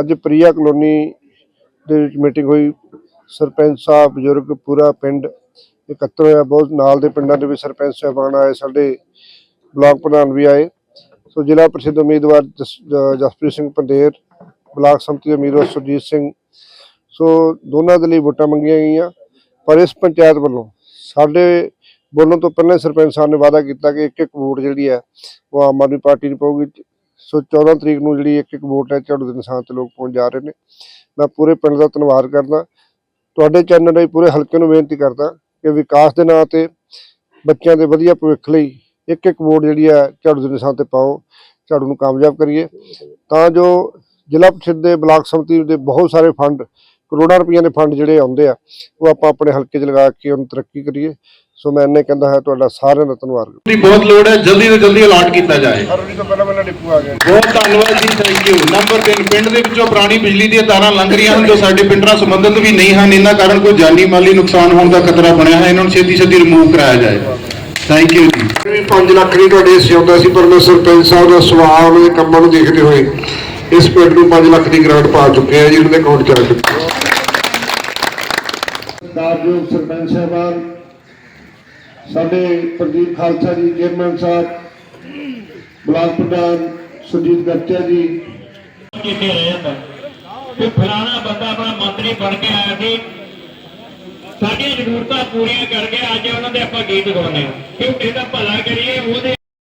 ਅੱਜ ਪ੍ਰਿਆ ਕਲੋਨੀ ਦੇ ਵਿੱਚ ਮੀਟਿੰਗ ਹੋਈ। ਸਰਪੰਚ ਸਾਹਿਬ, ਬਜ਼ੁਰਗ, ਪੂਰਾ ਪਿੰਡ ਇਕੱਤਰ ਹੋਇਆ। ਬਹੁਤ ਨਾਲ ਦੇ ਪਿੰਡਾਂ ਦੇ ਵੀ ਸਰਪੰਚ ਸਾਹਿਬਾਨ ਆਏ, ਸਾਡੇ ਬਲਾਕ ਪ੍ਰਧਾਨ ਵੀ ਆਏ। ਸੋ ਜ਼ਿਲ੍ਹਾ ਪ੍ਰੀਸ਼ਦ ਉਮੀਦਵਾਰ ਜਸ- ਜਸਪ੍ਰੀਤ ਸਿੰਘ ਪੰਦੇਰ ਬਲਾਕ ਸੰਮਤੀ ਦੇ ਉਮੀਦਵਾਰ ਸੁਰਜੀਤ ਸਿੰਘ। ਸੋ ਦੋਨਾਂ ਦੇ ਲਈ ਵੋਟਾਂ ਮੰਗੀਆਂ ਗਈਆਂ। ਪਰ ਇਸ ਪੰਚਾਇਤ ਵੱਲੋਂ ਸਾਡੇ ਬੋਲਣ ਤੋਂ ਪਹਿਲਾਂ ਸਰਪੰਚ ਸਾਹਿਬ ਨੇ ਵਾਅਦਾ ਕੀਤਾ ਕਿ ਇੱਕ ਇੱਕ ਵੋਟ ਜਿਹੜੀ ਹੈ ਉਹ ਆਮ ਆਦਮੀ ਪਾਰਟੀ ਨੂੰ ਪਊਗੀ। ਸੋ 14 ਤਰੀਕ ਨੂੰ ਜਿਹੜੀ ਇੱਕ ਇੱਕ ਵੋਟ ਹੈ ਝਾੜੂ ਦੇ ਨਿਸ਼ਾਨ ਤੇ ਲੋਕ ਪਹੁੰਚ ਜਾ ਰਹੇ ਨੇ। ਮੈਂ ਪੂਰੇ ਪਿੰਡ ਦਾ ਧੰਨਵਾਦ ਕਰਦਾ। ਤੁਹਾਡੇ ਚੈਨਲ ਰਾਹੀਂ ਪੂਰੇ ਹਲਕੇ ਨੂੰ ਬੇਨਤੀ ਕਰਦਾ ਕਿ ਵਿਕਾਸ ਦੇ ਨਾਂ ਤੇ ਬੱਚਿਆਂ ਦੇ ਵਧੀਆ ਭਵਿੱਖ ਲਈ ਇੱਕ ਇੱਕ ਵੋਟ ਜਿਹੜੀ ਹੈ ਝਾੜੂ ਦੇ ਨਿਸ਼ਾਨ ਤੇ ਪਾਓ ਝਾੜੂ ਨੂੰ ਕਾਮਯਾਬ ਕਰੀਏ। ਤਾਂ ਜੋ ਜ਼ਿਲ੍ਹਾ ਪ੍ਰੀਸ਼ਦ ਦੇ ਬਲਾਕ ਸੰਮਤੀ ਦੇ ਬਹੁਤ ਸਾਰੇ ਫੰਡ ਕਰੋੜਾਂ ਰੁਪਈਆ ਦੇ ਫੰਡ ਜਿਹੜੇ ਆਉਂਦੇ ਆ ਉਹ ਆਪਾਂ ਆਪਣੇ ਹਲਕੇ 'ਚ ਲਗਾ ਕੇ ਉਹਨੂੰ ਤਰੱਕੀ ਕਰੀਏ। ਸੋ ਮੈਂ ਇੰਨੇ ਕਹਿੰਦਾ ਹੈ ਤੁਹਾਡਾ ਸਾਰਿਆਂ ਦਾ ਧੰਨਵਾਦ। ਦੀ ਬਹੁਤ ਲੋੜ ਹੈ ਜਲਦੀ ਤੋਂ ਜਲਦੀ ਅਲਾਟ ਕੀਤਾ ਜਾਏ। ਬਹੁਤ ਧੰਨਵਾਦ ਜੀ ਥੈਂਕ ਯੂ ਨੰਬਰ 3 ਪਿੰਡ ਦੇ ਵਿੱਚੋਂ ਪੁਰਾਣੀ ਬਿਜਲੀ ਦੀਆਂ ਤਾਰਾਂ ਲੰਘ ਰਹੀਆਂ ਹਨ ਜੋ ਸਾਡੇ ਪਿੰਡ ਨਾਲ ਸੰਬੰਧਿਤ ਵੀ ਨਹੀਂ ਹਨ ਇਹਨਾਂ ਕਾਰਨ ਕੋਈ ਜਾਨੀ ਮਾਲੀ ਨੁਕਸਾਨ ਹੋਣ ਦਾ ਖਤਰਾ ਬਣਿਆ ਹੈ ਇਹਨਾਂ ਨੂੰ ਛੇਤੀ ਛੇਤੀ ਰਿਮੂਵ ਕਰਾਇਆ ਜਾਏ। ਥੈਂਕ ਯੂ ਜੀ। ਵੀ 5 ਲੱਖ ਦੀ ਤੁਹਾਡੇ ਹਿੱਸੇ ਆਉਂਦਾ ਸੀ ਪਰ ਮੈਂ ਸਰਪੰਚ ਸਾਹਿਬ ਦਾ ਸਵਾਲ ਉਹਨਾਂ ਦੇ ਕੰਮਾਂ ਨੂੰ ਦੇਖਦੇ ਹੋਏ ਇਸ ਪਿੰਡ ਨੂੰ 5 ਲੱਖ ਦੀ ਗ੍ਰਾਂਟ ਪਾ ਚੁੱਕੇ ਆ ਜੀ ਉਹਨਾਂ ਦੇ ਅਕਾਊਂਟ 'ਚ ਆ ਚੁੱਕੀ ਹੈ ਸਰਦਾਰਯੋਗ ਸਰਪੰਚ ਸਾਹਿਬਾਨ ਸਾਡੇ ਪ੍ਰਦੀਪ ਖਾਲਸਾ ਜੀ ਚੇਅਰਮੈਨ ਸਾਹਿਬ ਬਲਾਕ ਪ੍ਰਧਾਨ ਸੁਜੀਤ ਗੱਟਿਆ ਜੀ। ਕੀਤੇ ਰਹੇ ਹਨ ਕਿ ਫਲਾਣਾ ਬੰਦਾ ਆਪਣਾ ਮੰਤਰੀ ਬਣ ਕੇ ਆਇਆ ਸੀ। ਸਾਡੀਆਂ ਜ਼ਰੂਰਤਾਂ ਪੂਰੀਆਂ ਕਰਕੇ ਅੱਜ ਉਹਨਾਂ ਦੇ ਆਪਾਂ ਗੀਤ ਗਾਉਂਦੇ ਹਾਂ। ਕਿ ਉਹਦੇ ਭਲਾ ਕਰੀਏ, ਉਹਦੇ